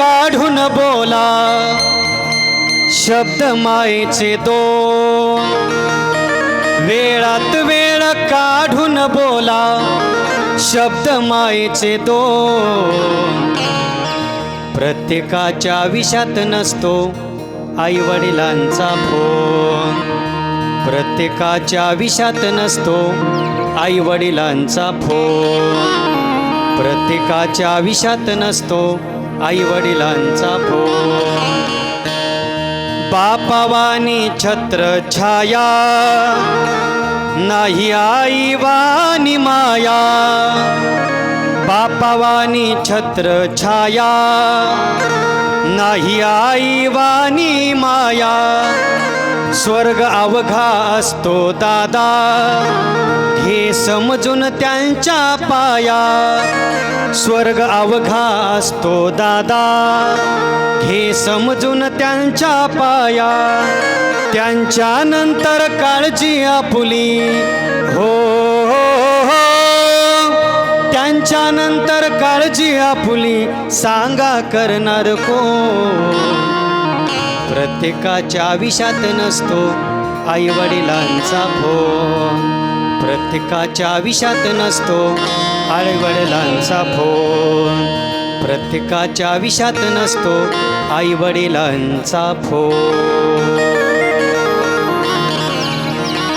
काढून बोला. शब्द मायेचे दोन. वेळात वेळ काढून बोला. शब्द मायेचे दोन. प्रत्येकाच्या विषात नसतो आई वडिलांचा फोन. प्रत्येकाच्या विषात नसतो आई वडिलांचा फोन. प्रत्येकाच्या विषात नसतो आई वडिलांचा फोन. बापावानी छत्र छाया नाही आई वाणी माया. बापावानी छत्र छाया नाही आई वाणी माया. स्वर्ग अवघा असतो दादा. हे समजून त्यांच्या पाया. स्वर्ग अवघा असतो दादा. हे समजून त्यांच्या पाया. त्यांच्या नंतर काळजी आपुली. हो हो, हो. हो. त्यांच्या नंतर काळजी आपुली. सांगा करणार कोण? प्रत्येकाच्या आयुष्यात नसतो आई वडिलांचा फोन. प्रत्येकाच्या आयुष्यात नसतो आई वडिलांचा फोन. प्रत्येकाच्या आयुष्यात नसतो आई वडिलांचा फोन.